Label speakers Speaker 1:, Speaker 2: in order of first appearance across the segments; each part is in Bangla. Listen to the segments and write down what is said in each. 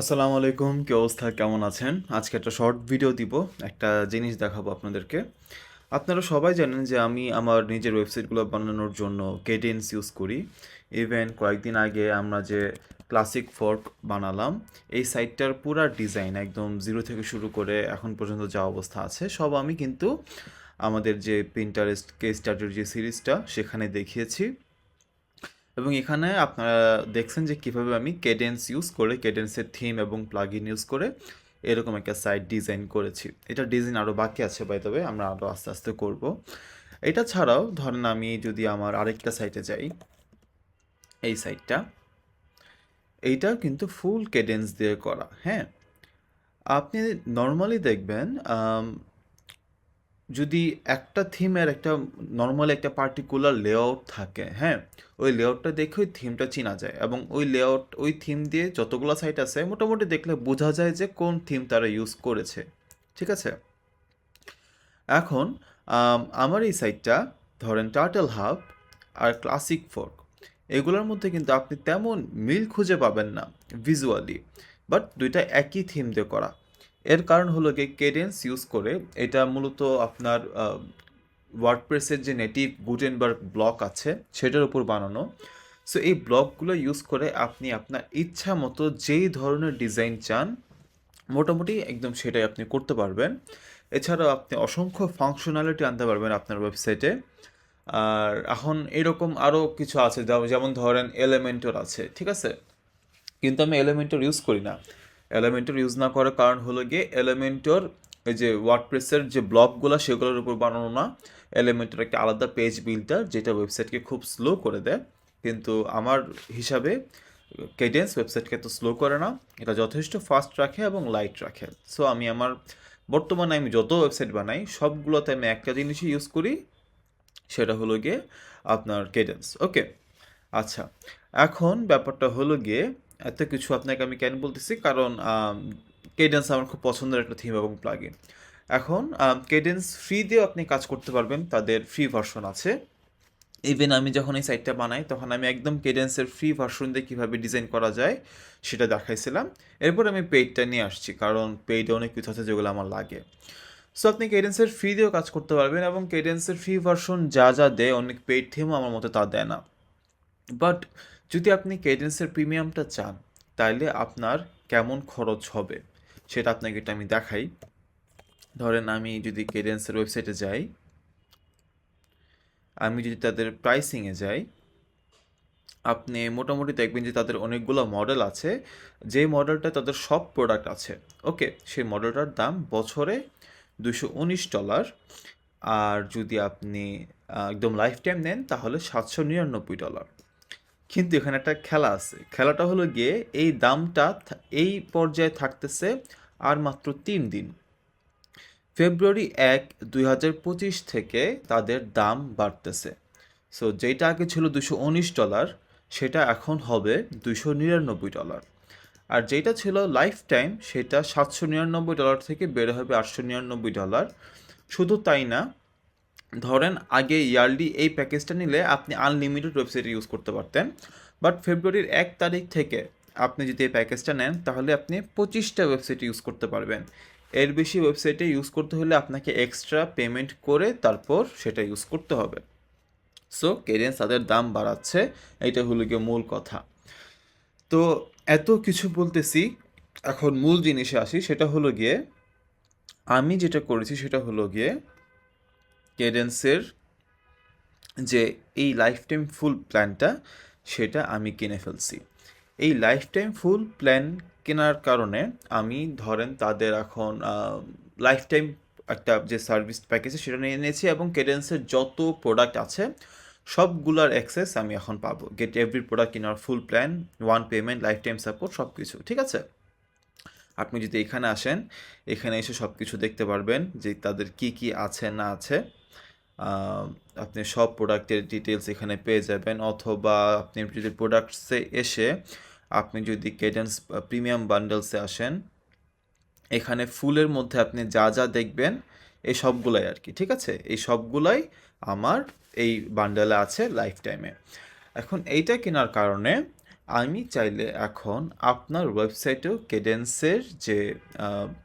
Speaker 1: আসসালামু আলাইকুম, কি অবস্থা, কেমন আছেন? আজকে একটা শর্ট ভিডিও দিব, একটা জিনিস দেখাবো আপনাদেরকে। আপনারা সবাই জানেন যে আমি আমার নিজের ওয়েবসাইটগুলো বানানোর জন্য কেডেন্স ইউজ করি। ইভেন কয়েকদিন আগে আমরা যে ক্লাসিক ফর্ক বানালাম, এই সাইটটার পুরা ডিজাইন একদম জিরো থেকে শুরু করে এখন পর্যন্ত যা অবস্থা আছে, সব আমি কিন্তু আমাদের যে প্রিন্টারেস্ট কেস স্টাডির যে সিরিজটা সেখানে দেখিয়েছি। এবং এখানে আপনারা দেখছেন যে কীভাবে আমি কেডেন্স ইউজ করে কেডেন্সের থিম এবং প্লাগইন ইউজ করে এরকম একটা সাইট ডিজাইন করেছি। এটা ডিজাইন আরও বাকি আছে বাই তবে আমরা আরও আস্তে আস্তে করব। এটা ছাড়াও ধরেন আমি যদি আমার আরেকটা সাইটে যাই, এই সাইটটা এইটা কিন্তু ফুল কেডেন্স দিয়ে করা হ্যাঁ? আপনি নর্মালি দেখবেন যদি একটা থিমের একটা নর্মাল একটা পার্টিকুলার লেআউট থাকে হ্যাঁ? ওই লেআউটটা দেখে ওই থিমটা চেনা যায় এবং ওই লেআউট ওই থিম দিয়ে যতগুলো সাইট আছে, মোটামুটি দেখলে বোঝা যায় যে কোন থিম তারা ইউজ করেছে। ঠিক আছে? এখন আমার এই সাইটটা ধরেন টার্টেল হাব আর ক্লাসিক ফোর্ক এগুলোর মধ্যে কিন্তু আপনি তেমন মিল খুঁজে পাবেন না ভিজুয়ালি বাট দুইটা একই থিম দিয়ে করা। এর কারণ হলো গিয়ে কেডেন্স ইউজ করে এটা মূলত আপনার ওয়ার্ডপ্রেসের যে নেটিভ গুটেনবার্গ ব্লক আছে, সেটার উপর বানানো। সো এই ব্লকগুলো ইউজ করে আপনি আপনার ইচ্ছা মতো যেই ধরনের ডিজাইন চান, মোটামুটি একদম সেটাই আপনি করতে পারবেন। এছাড়াও আপনি অসংখ্য ফাংশনালিটি আনতে পারবেন আপনার ওয়েবসাইটে আর এখন এরকম আরও কিছু আছে, যেমন ধরেন এলিমেন্টর আছে, ঠিক আছে? কিন্তু আমি এলিমেন্টর ইউজ করি না। এলিমেন্টর ইউজ না করার কারণ হলো গিয়ে এলিমেন্টর এই যে ওয়ার্ডপ্রেসের যে ব্লকগুলো সেগুলোর উপর বানানো না। এলিমেন্টর একটা আলাদা পেজ বিল্ডার যেটা ওয়েবসাইটকে খুব স্লো করে দেয়। কিন্তু আমার হিসাবে কেডেন্স ওয়েবসাইটকে তো স্লো করে না। এটা যথেষ্ট ফাস্ট রাখে এবং লাইট রাখে। সো আমি আমার বর্তমানে আমি যত ওয়েবসাইট বানাই, সবগুলোতে আমি একটা জিনিসই ইউজ করি, সেটা হলো গিয়ে আপনার কেডেন্স ওকে আচ্ছা। এখন ব্যাপারটা হলো গিয়ে এত কিছু আপনাকে আমি কেন বলতেছি? কারণ কেডেন্স আমার খুব পছন্দের একটা থিম এবং প্লাগইন এখন কেডেন্স ফ্রি দিয়েও আপনি কাজ করতে পারবেন, তাদের ফ্রি ভার্সন আছে। ইভেন আমি যখন এই সাইটটা বানাই, তখন আমি একদম কেডেন্সের ফ্রি ভার্সন দিয়ে কীভাবে ডিজাইন করা যায়, সেটা দেখাইছিলাম। এরপর আমি পেইডটা নিয়ে আসছি, কারণ পেইডে অনেক কিছু আছে যেগুলো আমার লাগে। সো আপনি কেডেন্সের ফ্রি দিয়েও কাজ করতে পারবেন এবং কেডেন্সের ফ্রি ভার্সন যা যা দেয়, অনেক পেইড থিমও আমার মতে তা দেয় না। বাট যদি আপনি কেডেন্সের প্রিমিয়ামটা চান, তাইলে আপনার কেমন খরচ হবে? সেটা আপনাকে এটা আমি দেখাই। ধরেন আমি যদি কেডেন্সের ওয়েবসাইটে যাই, আমি যদি তাদের প্রাইসিংয়ে যাই, আপনি মোটামুটি দেখবেন যে তাদের অনেকগুলো মডেল আছে। যে মডেলটা তাদের সব প্রোডাক্ট আছে ওকে সেই মডেলটার দাম বছরে দুশো উনিশ ডলার আর যদি আপনি একদম লাইফ টাইম নেন, তাহলে সাতশো নিরানব্বই ডলার কিন্তু এখানে একটা খেলা আছে। খেলাটা হলো গিয়ে এই দামটা এই পর্যায়ে থাকতেছে আর মাত্র তিন দিন। ফেব্রুয়ারি এক, দুই থেকে তাদের দাম বাড়তেছে। সো যেটা আগে ছিল দুশো ডলার সেটা এখন হবে দুশো নিরানব্বই ডলার আর যেটা ছিল লাইফ টাইম সেটা সাতশো নিরানব্বই ডলার থেকে বেড়ে হবে আটশো নিরানব্বই ডলার শুধু তাই না ধরেন আগে ইয়ারলি এই প্যাকেজটা নিলে আপনি আনলিমিটেড ওয়েবসাইট ইউজ করতে পারতেন। বাট ফেব্রুয়ারির এক তারিখ থেকে আপনি যদি এই প্যাকেজটা নেন, তাহলে আপনি পঁচিশটা ওয়েবসাইট ইউজ করতে পারবেন। এর বেশি ওয়েবসাইটে ইউজ করতে হলে আপনাকে এক্সট্রা পেমেন্ট করে তারপর সেটা ইউজ করতে হবে। সো কেডেন্স তাদের দাম বাড়াচ্ছে এটা হলো গিয়ে মূল কথা। তো এত কিছু বলতেছি, এখন মূল জিনিসে আসি, সেটা হলো গিয়ে আমি যেটা করেছি সেটা হলো গিয়ে কেডেন্সের যে এই লাইফ টাইম ফুল প্ল্যানটা সেটা আমি কিনে ফেলছি। এই লাইফ টাইম ফুল প্ল্যান কেনার কারণে আমি ধরেন তাদের এখন লাইফ টাইম একটা যে সার্ভিস প্যাকেজ সেটা নিয়ে নিয়েছি এবং কেডেন্সের যত প্রোডাক্ট আছে, সবগুলার অ্যাক্সেস আমি এখন পাবো। Get every product in our full plan one payment lifetime support সব কিছু ঠিক আছে? আপনি যদি এখানে আসেন, এখানে এসে সব কিছু দেখতে পারবেন যে তাদের কি কি আছে, না আছে। আপনি সব প্রোডাক্টের ডিটেলস এখানে পেয়ে যাবেন অথবা আপনি যদি প্রোডাক্টসে এসে আপনি যদি কেডেন্স প্রিমিয়াম বান্ডেলসে আসেন, এখানে ফুলের মধ্যে আপনি যা যা দেখবেন, এই সবগুলাই আর কি ঠিক আছে? এই সবগুলাই আমার এই বান্ডেলে আছে লাইফ টাইমে এখন এইটা কেনার কারণে আমি চাইলে এখন আপনার ওয়েবসাইটেও কেডেন্সের যে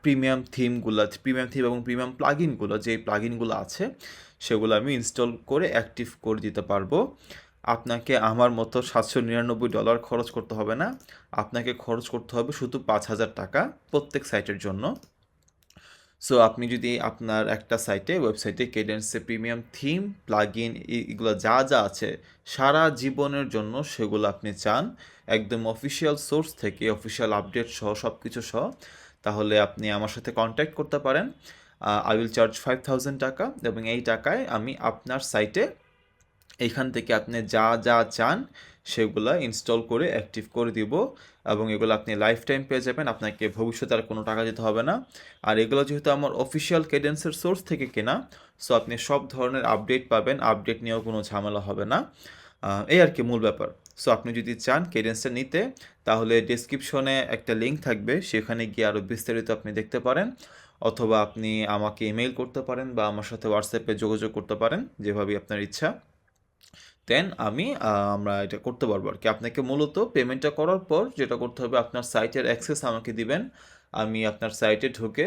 Speaker 1: প্রিমিয়াম থিমগুলো আছে প্রিমিয়াম থিম এবং প্রিমিয়াম প্লাগিনগুলো যে প্লাগিনগুলো আছে, সেগুলো আমি ইনস্টল করে অ্যাক্টিভ করে দিতে পারব। আপনাকে আমার মতো সাতশো নিরানব্বই ডলার খরচ করতে হবে না। আপনাকে খরচ করতে হবে শুধু পাঁচ হাজার টাকা প্রত্যেক সাইটের জন্য। সো আপনি যদি আপনার একটা সাইটে ওয়েবসাইটে কেডেন্সে প্রিমিয়াম থিম প্লাগ ইন এগুলো যা যা আছে, সারা জীবনের জন্য সেগুলো আপনি চান, একদম অফিসিয়াল সোর্স থেকে অফিসিয়াল আপডেট সহ সব কিছু সহ, তাহলে আপনি আমার সাথে কন্ট্যাক্ট করতে পারেন। I will charge five thousand টাকা এবং এই টাকায় আমি আপনার সাইটে এইখান থেকে আপনি যা যা চান সেগুলো ইনস্টল করে অ্যাক্টিভ করে দিব এবং এগুলো আপনি লাইফ টাইম পেয়ে যাবেন। আপনাকে ভবিষ্যতে আর কোনো টাকা দিতে হবে না। আর এগুলো যেহেতু আমার অফিসিয়াল কেডেন্সের সোর্স থেকে কেনা সো আপনি সব ধরনের আপডেট পাবেন। আপডেট নিয়েও কোনো ঝামেলা হবে না। এই আর কি মূল ব্যাপার। সো আপনি যদি চান কেডেন্সটা নিতে, তাহলে ডিসক্রিপশনে একটা লিঙ্ক থাকবে। সেখানে গিয়ে আরও বিস্তারিত আপনি দেখতে পারেন। অথবা আপনি আমাকে ইমেল করতে পারেন বা আমার সাথে হোয়াটসঅ্যাপে যোগাযোগ করতে পারেন, যেভাবেই আপনার ইচ্ছা। দেন আমি আমরা এটা করতে পারব আর কি। আপনাকে মূলত পেমেন্টটা করার পর যেটা করতে হবে, আপনার সাইটের অ্যাক্সেস আমাকে দিবেন। আমি আপনার সাইটে ঢুকে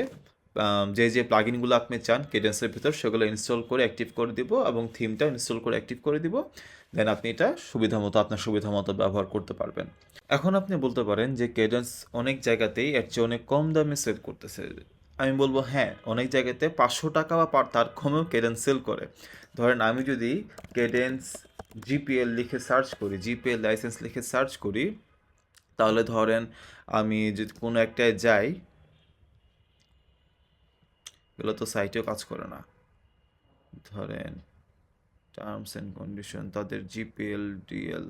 Speaker 1: যে যে প্লাগিনগুলো আপনি চান কেডেন্সের ভিতর, সেগুলো ইনস্টল করে অ্যাক্টিভ করে দিব এবং থিমটা ইনস্টল করে অ্যাক্টিভ করে দিব। দেন আপনি এটা সুবিধা মতো আপনার সুবিধা মতো ব্যবহার করতে পারবেন। এখন আপনি বলতে পারেন যে কেডেন্স অনেক জায়গাতেই এর চেয়ে অনেক কম দামে সেল করতেছে। আমি বলব হ্যাঁ অনেক জায়গাতে পাঁচশো টাকা বা তার কমেও কেডেন্স সেল করে। ধরেন আমি যদি কেডেন্স জিপিএল লিখে সার্চ করি জিপিএল লাইসেন্স লিখে সার্চ করি, তাহলে ধরেন আমি যদি কোনো একটায় যাই, এগুলো তো সাইটেও কাজ করে না। ধরেন টার্মস অ্যান্ড কন্ডিশন তাদের জিপিএল ডিএল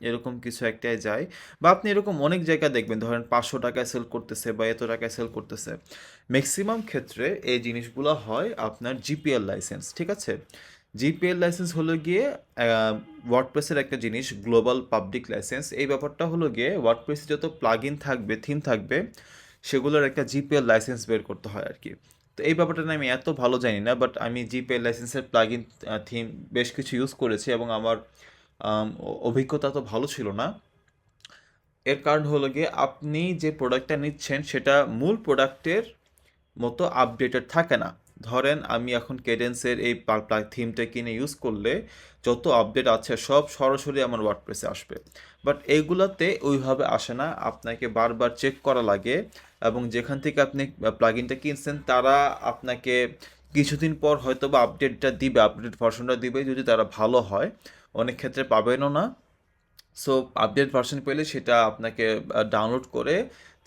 Speaker 1: এরকম কিছু একটাই যায়। বা আপনি এরকম অনেক জায়গায় দেখবেন, ধরেন পাঁচশো টাকায় সেল করতেছে বা এত টাকায় সেল করতেছে। ম্যাক্সিমাম ক্ষেত্রে এই জিনিসগুলো হয় আপনার জিপিএল লাইসেন্স ঠিক আছে? জিপিএল লাইসেন্স হলো গিয়ে ওয়ার্ডপ্রেসের একটা জিনিস গ্লোবাল পাবলিক লাইসেন্স এই ব্যাপারটা হলো গিয়ে ওয়ার্ডপ্রেসে যত প্লাগ ইন থাকবে থিম থাকবে, সেগুলোর একটা জিপিএল লাইসেন্স বের করতে হয় আর কি তো এই ব্যাপারটা আমি এত ভালো জানি না বাট আমি জিপিএল লাইসেন্সের প্লাগ ইন থিম বেশ কিছু ইউজ করেছি এবং আমার অভিজ্ঞতা তো ভালো ছিল না। এর কারণ হলো গিয়ে আপনি যে প্রোডাক্টটা নিচ্ছেন, সেটা মূল প্রোডাক্টের মতো আপডেটেড থাকে না। ধরেন আমি এখন কেডেন্সের এই থিমটা কিনে ইউজ করলে যত আপডেট আছে সব সরাসরি আমার ওয়ার্ডপ্রেসে আসবে। বাট এইগুলোতে ওইভাবে আসে না। আপনাকে বারবার চেক করা লাগে এবং যেখান থেকে আপনি প্লাগইনটা কিনছেন, তারা আপনাকে কিছুদিন পর হয়তো বা আপডেটটা দিবে আপডেট ভার্সনটা দিবে। যদি তারা ভালো হয় অনেক ক্ষেত্রে পাবেনও না। সো আপডেট ভার্সন পেলে সেটা আপনাকে ডাউনলোড করে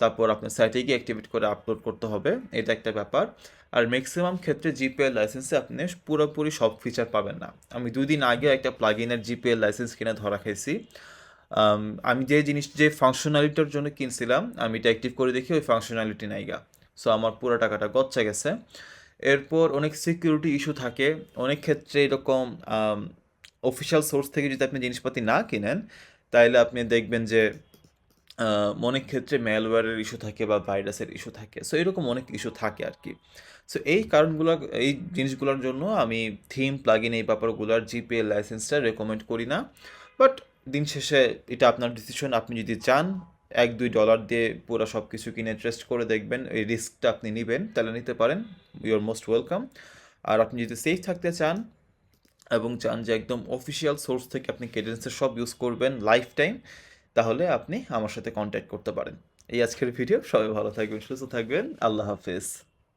Speaker 1: তারপর আপনার সাইটে গিয়ে অ্যাক্টিভেট করে আপলোড করতে হবে। এটা একটা ব্যাপার। আর ম্যাক্সিমাম ক্ষেত্রে জিপিএল লাইসেন্সে আপনি পুরোপুরি সব ফিচার পাবেন না। আমি দুই দিন আগে একটা প্লাগ ইনের জিপিএল লাইসেন্স কিনে ধরা খাইছি। আমি যে জিনিস, যে ফাংশনালিটির জন্য কিনছিলাম, আমি এটা অ্যাক্টিভ করে দেখি, ওই ফাংশনালিটি নাইগা সো আমার পুরো টাকাটা গচ্চা গেছে। এরপর অনেক সিকিউরিটি ইস্যু থাকে। অনেক ক্ষেত্রে এরকম অফিসিয়াল সোর্স থেকে যদি আপনি জিনিসপাতি না কিনেন, তাইলে আপনি দেখবেন যে অনেক ক্ষেত্রে ম্যালওয়্যারের ইস্যু থাকে বা ভাইরাসের ইস্যু থাকে। সো এরকম অনেক ইস্যু থাকে আর কি সো এই কারণগুলো, এই জিনিসগুলোর জন্য আমি থিম প্লাগইন এই ব্যাপারগুলোর জিপিএল লাইসেন্সটা রেকমেন্ড করি না। বাট দিন শেষে এটা আপনার ডিসিশন আপনি যদি চান, এক, দুই ডলার দিয়ে পুরো সব কিছু কিনে টেস্ট করে দেখবেন, এই রিস্কটা আপনি নেবেন তাহলে নিতে পারেন। ইউ আর মোস্ট ওয়েলকাম আর আপনি যদি সেফ থাকতে চান এবং চান যে একদম অফিসিয়াল সোর্স থেকে আপনি কেডেন্সের সব ইউজ করবেন লাইফ টাইম তাহলে আপনি আমার সাথে কন্ট্যাক্ট করতে পারেন। এই আজকের ভিডিও সবাই ভালো থাকবেন, সুস্থ থাকবেন, আল্লাহ হাফেজ।